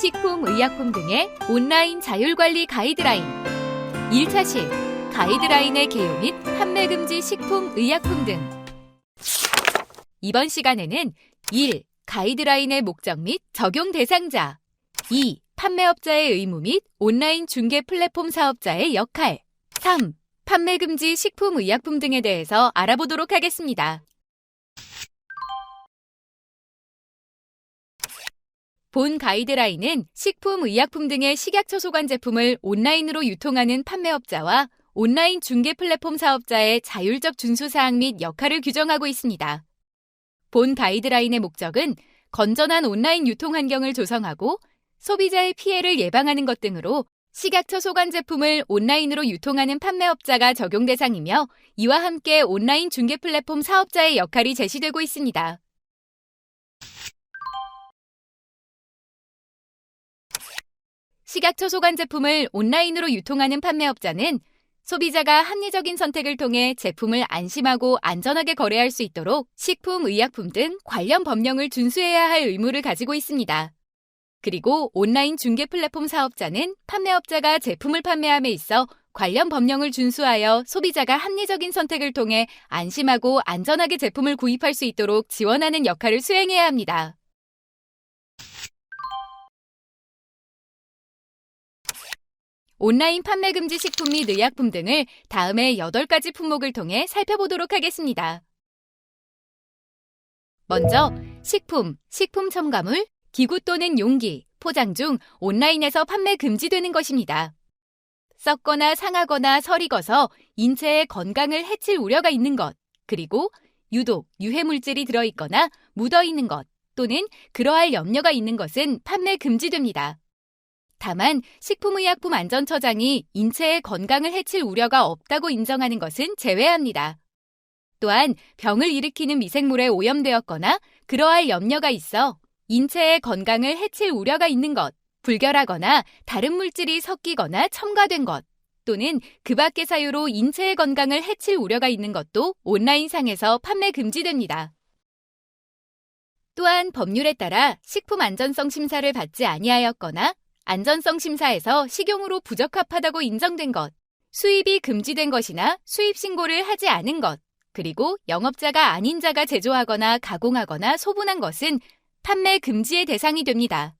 식품, 의약품 등의 온라인 자율관리 가이드라인 1차 실 가이드라인의 개요 및 판매 금지 식품, 의약품 등 이번 시간에는 1. 가이드라인의 목적 및 적용 대상자 2. 판매업자의 의무 및 온라인 중개 플랫폼 사업자의 역할 3. 판매 금지 식품, 의약품 등에 대해서 알아보도록 하겠습니다. 본 가이드라인은 식품, 의약품 등의 식약처 소관 제품을 온라인으로 유통하는 판매업자와 온라인 중개 플랫폼 사업자의 자율적 준수 사항 및 역할을 규정하고 있습니다. 본 가이드라인의 목적은 건전한 온라인 유통 환경을 조성하고 소비자의 피해를 예방하는 것 등으로 식약처 소관 제품을 온라인으로 유통하는 판매업자가 적용 대상이며 이와 함께 온라인 중개 플랫폼 사업자의 역할이 제시되고 있습니다. 식약처 소관 제품을 온라인으로 유통하는 판매업자는 소비자가 합리적인 선택을 통해 제품을 안심하고 안전하게 거래할 수 있도록 식품, 의약품 등 관련 법령을 준수해야 할 의무를 가지고 있습니다. 그리고 온라인 중개 플랫폼 사업자는 판매업자가 제품을 판매함에 있어 관련 법령을 준수하여 소비자가 합리적인 선택을 통해 안심하고 안전하게 제품을 구입할 수 있도록 지원하는 역할을 수행해야 합니다. 온라인 판매 금지 식품 및 의약품 등을 다음의 8가지 품목을 통해 살펴보도록 하겠습니다. 먼저 식품, 식품 첨가물, 기구 또는 용기, 포장 중 온라인에서 판매 금지되는 것입니다. 썩거나 상하거나 설익어서 인체의 건강을 해칠 우려가 있는 것, 그리고 유독 유해 물질이 들어있거나 묻어 있는 것 또는 그러할 염려가 있는 것은 판매 금지됩니다. 다만 식품의약품안전처장이 인체의 건강을 해칠 우려가 없다고 인정하는 것은 제외합니다. 또한 병을 일으키는 미생물에 오염되었거나 그러할 염려가 있어 인체의 건강을 해칠 우려가 있는 것, 불결하거나 다른 물질이 섞이거나 첨가된 것, 또는 그 밖의 사유로 인체의 건강을 해칠 우려가 있는 것도 온라인상에서 판매 금지됩니다. 또한 법률에 따라 식품 안전성 심사를 받지 아니하였거나 안전성 심사에서 식용으로 부적합하다고 인정된 것, 수입이 금지된 것이나 수입 신고를 하지 않은 것, 그리고 영업자가 아닌 자가 제조하거나 가공하거나 소분한 것은 판매 금지의 대상이 됩니다.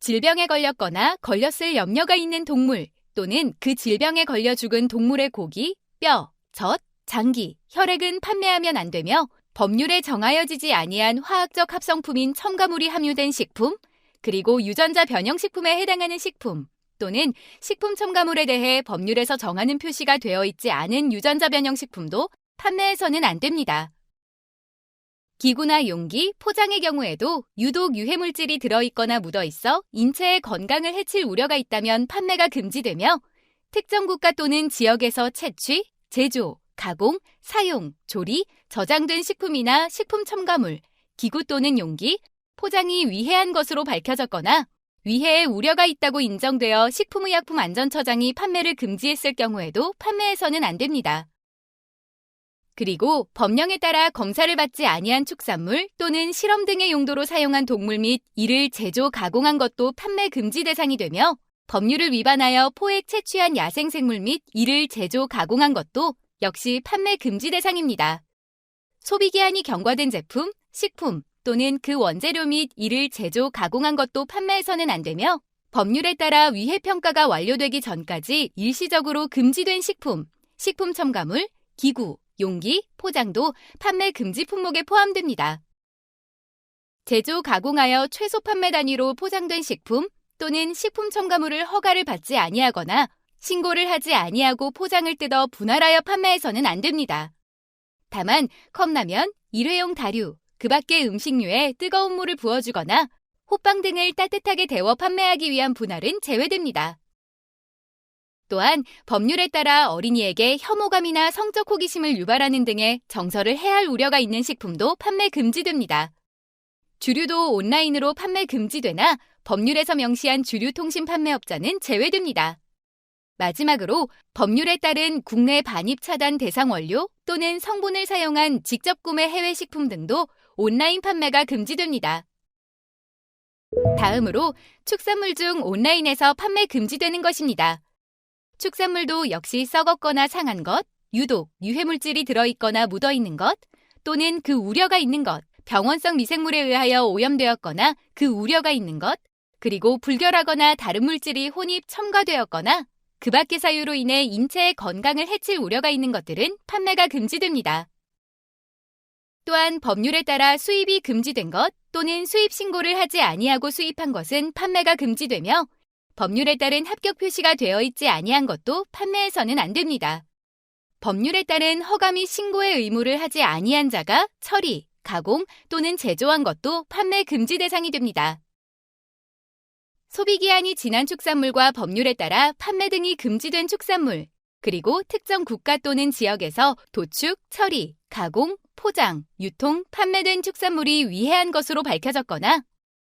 질병에 걸렸거나 걸렸을 염려가 있는 동물 또는 그 질병에 걸려 죽은 동물의 고기, 뼈, 젖, 장기, 혈액은 판매하면 안 되며 법률에 정하여지지 아니한 화학적 합성품인 첨가물이 함유된 식품, 그리고 유전자 변형식품에 해당하는 식품 또는 식품 첨가물에 대해 법률에서 정하는 표시가 되어 있지 않은 유전자 변형식품도 판매해서는 안 됩니다. 기구나 용기, 포장의 경우에도 유독 유해물질이 들어있거나 묻어있어 인체의 건강을 해칠 우려가 있다면 판매가 금지되며 특정 국가 또는 지역에서 채취, 제조, 가공, 사용, 조리, 저장된 식품이나 식품 첨가물, 기구 또는 용기, 포장이 위해한 것으로 밝혀졌거나 위해의 우려가 있다고 인정되어 식품의약품안전처장이 판매를 금지했을 경우에도 판매해서는 안 됩니다. 그리고 법령에 따라 검사를 받지 아니한 축산물 또는 실험 등의 용도로 사용한 동물 및 이를 제조, 가공한 것도 판매 금지 대상이 되며 법률을 위반하여 포획 채취한 야생생물 및 이를 제조, 가공한 것도 역시 판매 금지 대상입니다. 소비기한이 경과된 제품, 식품 또는 그 원재료 및 이를 제조, 가공한 것도 판매해서는 안 되며 법률에 따라 위해 평가가 완료되기 전까지 일시적으로 금지된 식품, 식품 첨가물, 기구, 용기, 포장도 판매 금지 품목에 포함됩니다. 제조, 가공하여 최소 판매 단위로 포장된 식품 또는 식품 첨가물을 허가를 받지 아니하거나 신고를 하지 아니하고 포장을 뜯어 분할하여 판매해서는 안 됩니다. 다만 컵라면, 일회용 다류, 그 밖의 음식류에 뜨거운 물을 부어주거나 호빵 등을 따뜻하게 데워 판매하기 위한 분할은 제외됩니다. 또한 법률에 따라 어린이에게 혐오감이나 성적 호기심을 유발하는 등의 정서를 해할 우려가 있는 식품도 판매 금지됩니다. 주류도 온라인으로 판매 금지되나 법률에서 명시한 주류 통신 판매업자는 제외됩니다. 마지막으로 법률에 따른 국내 반입 차단 대상 원료 또는 성분을 사용한 직접 구매 해외 식품 등도 온라인 판매가 금지됩니다. 다음으로 축산물 중 온라인에서 판매 금지되는 것입니다. 축산물도 역시 썩었거나 상한 것, 유독 유해물질이 들어있거나 묻어있는 것, 또는 그 우려가 있는 것, 병원성 미생물에 의하여 오염되었거나 그 우려가 있는 것, 그리고 불결하거나 다른 물질이 혼입 첨가되었거나 그 밖의 사유로 인해 인체의 건강을 해칠 우려가 있는 것들은 판매가 금지됩니다. 또한 법률에 따라 수입이 금지된 것 또는 수입 신고를 하지 아니하고 수입한 것은 판매가 금지되며 법률에 따른 합격 표시가 되어 있지 아니한 것도 판매해서는 안 됩니다. 법률에 따른 허가 및 신고의 의무를 하지 아니한 자가 처리, 가공 또는 제조한 것도 판매 금지 대상이 됩니다. 소비기한이 지난 축산물과 법률에 따라 판매 등이 금지된 축산물, 그리고 특정 국가 또는 지역에서 도축, 처리, 가공, 포장, 유통, 판매된 축산물이 위해한 것으로 밝혀졌거나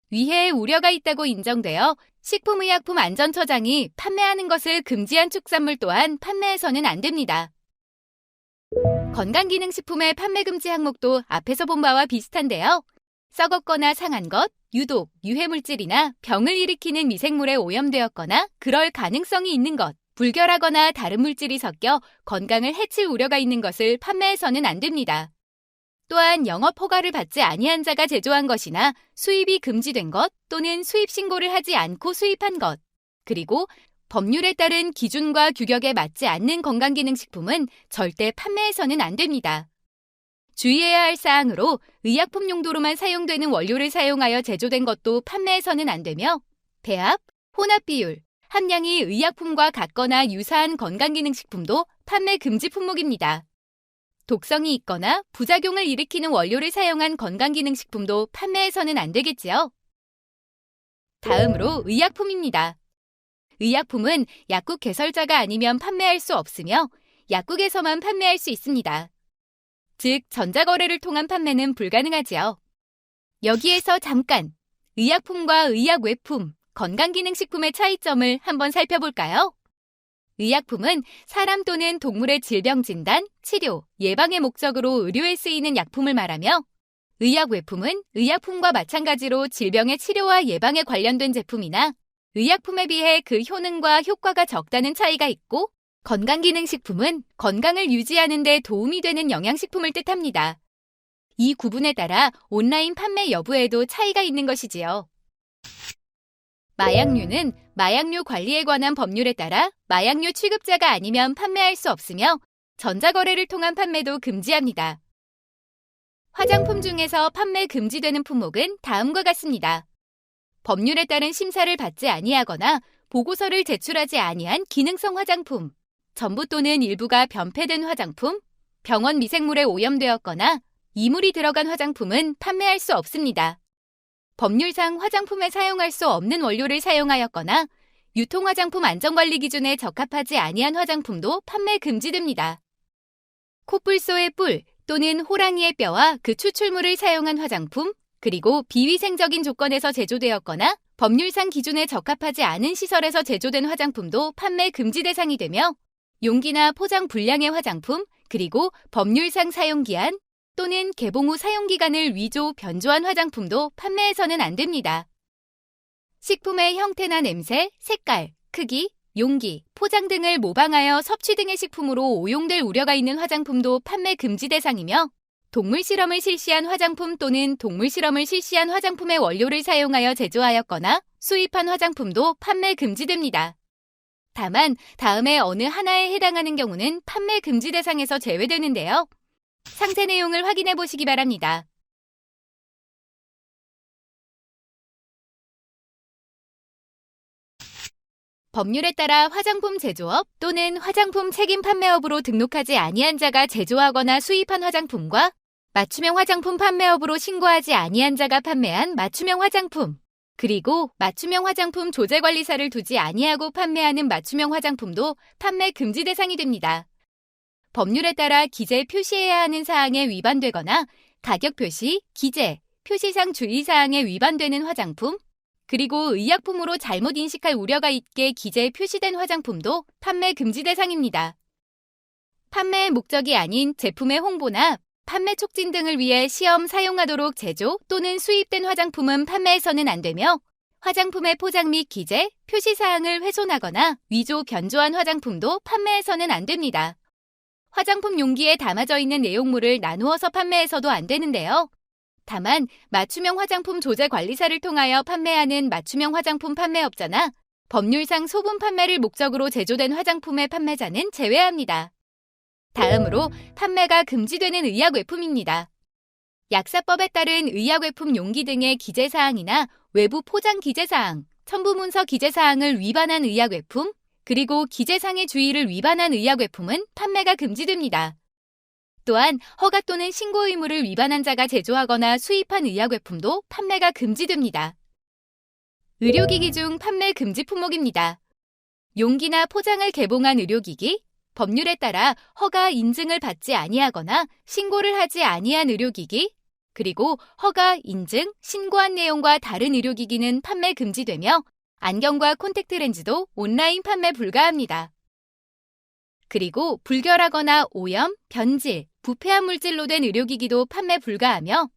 위해의 우려가 있다고 인정되어 식품의약품 안전처장이 판매하는 것을 금지한 축산물 또한 판매해서는 안 됩니다. 건강기능식품의 판매 금지 항목도 앞에서 본 바와 비슷한데요. 썩었거나 상한 것, 유독, 유해물질이나 병을 일으키는 미생물에 오염되었거나 그럴 가능성이 있는 것, 불결하거나 다른 물질이 섞여 건강을 해칠 우려가 있는 것을 판매해서는 안 됩니다. 또한 영업 허가를 받지 아니한 자가 제조한 것이나 수입이 금지된 것 또는 수입 신고를 하지 않고 수입한 것, 그리고 법률에 따른 기준과 규격에 맞지 않는 건강기능식품은 절대 판매해서는 안 됩니다. 주의해야 할 사항으로 의약품 용도로만 사용되는 원료를 사용하여 제조된 것도 판매해서는 안 되며 배합, 혼합 비율, 함량이 의약품과 같거나 유사한 건강기능식품도 판매 금지 품목입니다. 독성이 있거나 부작용을 일으키는 원료를 사용한 건강기능식품도 판매해서는 안 되겠지요. 다음으로 의약품입니다. 의약품은 약국 개설자가 아니면 판매할 수 없으며 약국에서만 판매할 수 있습니다. 즉, 전자거래를 통한 판매는 불가능하지요. 여기에서 잠깐 의약품과 의약 외품, 건강기능식품의 차이점을 한번 살펴볼까요? 의약품은 사람 또는 동물의 질병 진단, 치료, 예방의 목적으로 의료에 쓰이는 약품을 말하며 의약 외품은 의약품과 마찬가지로 질병의 치료와 예방에 관련된 제품이나 의약품에 비해 그 효능과 효과가 적다는 차이가 있고 건강기능식품은 건강을 유지하는 데 도움이 되는 영양식품을 뜻합니다. 이 구분에 따라 온라인 판매 여부에도 차이가 있는 것이지요. 마약류는 마약류 관리에 관한 법률에 따라 마약류 취급자가 아니면 판매할 수 없으며 전자거래를 통한 판매도 금지합니다. 화장품 중에서 판매 금지되는 품목은 다음과 같습니다. 법률에 따른 심사를 받지 아니하거나 보고서를 제출하지 아니한 기능성 화장품, 전부 또는 일부가 변폐된 화장품, 병원 미생물에 오염되었거나 이물이 들어간 화장품은 판매할 수 없습니다. 법률상 화장품에 사용할 수 없는 원료를 사용하였거나 유통화장품 안전관리 기준에 적합하지 아니한 화장품도 판매 금지됩니다. 코뿔소의 뿔 또는 호랑이의 뼈와 그 추출물을 사용한 화장품, 그리고 비위생적인 조건에서 제조되었거나 법률상 기준에 적합하지 않은 시설에서 제조된 화장품도 판매 금지 대상이 되며 용기나 포장 불량의 화장품, 그리고 법률상 사용 기한 또는 개봉 후 사용 기간을 위조, 변조한 화장품도 판매해서는 안 됩니다. 식품의 형태나 냄새, 색깔, 크기, 용기, 포장 등을 모방하여 섭취 등의 식품으로 오용될 우려가 있는 화장품도 판매 금지 대상이며 동물 실험을 실시한 화장품 또는 동물 실험을 실시한 화장품의 원료를 사용하여 제조하였거나 수입한 화장품도 판매 금지됩니다. 다만 다음에 어느 하나에 해당하는 경우는 판매 금지 대상에서 제외되는데요. 상세 내용을 확인해 보시기 바랍니다. 법률에 따라 화장품 제조업 또는 화장품 책임 판매업으로 등록하지 아니한 자가 제조하거나 수입한 화장품과 맞춤형 화장품 판매업으로 신고하지 아니한 자가 판매한 맞춤형 화장품 그리고 맞춤형 화장품 조제관리사를 두지 아니하고 판매하는 맞춤형 화장품도 판매 금지 대상이 됩니다. 법률에 따라 기재 표시해야 하는 사항에 위반되거나 가격 표시, 기재, 표시상 주의사항에 위반되는 화장품, 그리고 의약품으로 잘못 인식할 우려가 있게 기재에 표시된 화장품도 판매 금지 대상입니다. 판매의 목적이 아닌 제품의 홍보나 판매 촉진 등을 위해 시험 사용하도록 제조 또는 수입된 화장품은 판매해서는 안 되며 화장품의 포장 및 기재, 표시 사항을 훼손하거나 위조, 변조한 화장품도 판매해서는 안 됩니다. 화장품 용기에 담아져 있는 내용물을 나누어서 판매해서도 안 되는데요. 다만 맞춤형 화장품 조제 관리사를 통하여 판매하는 맞춤형 화장품 판매업자나 법률상 소분 판매를 목적으로 제조된 화장품의 판매자는 제외합니다. 다음으로 판매가 금지되는 의약외품입니다. 약사법에 따른 의약외품 용기 등의 기재사항이나 외부 포장 기재사항, 첨부문서 기재사항을 위반한 의약외품, 그리고 기재상의 주의를 위반한 의약외품은 판매가 금지됩니다. 또한 허가 또는 신고 의무를 위반한 자가 제조하거나 수입한 의약외품도 판매가 금지됩니다. 의료기기 중 판매 금지 품목입니다. 용기나 포장을 개봉한 의료기기, 법률에 따라 허가 인증을 받지 아니하거나 신고를 하지 아니한 의료기기, 그리고 허가, 인증, 신고한 내용과 다른 의료기기는 판매 금지되며 안경과 콘택트 렌즈도 온라인 판매 불가합니다. 그리고 불결하거나 오염, 변질, 부패한 물질로 된 의료기기도 판매 불가하며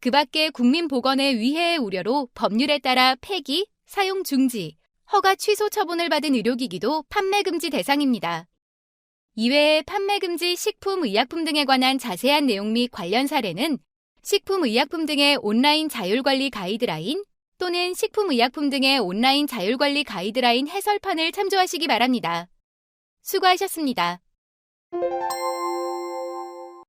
그 밖에 국민보건의 위해의 우려로 법률에 따라 폐기, 사용 중지, 허가 취소 처분을 받은 의료기기도 판매 금지 대상입니다. 이외에 판매 금지 식품, 의약품 등에 관한 자세한 내용 및 관련 사례는 식품, 의약품 등의 온라인 자율관리 가이드라인 또는 식품, 의약품 등의 온라인 자율관리 가이드라인 해설판을 참조하시기 바랍니다. 수고하셨습니다.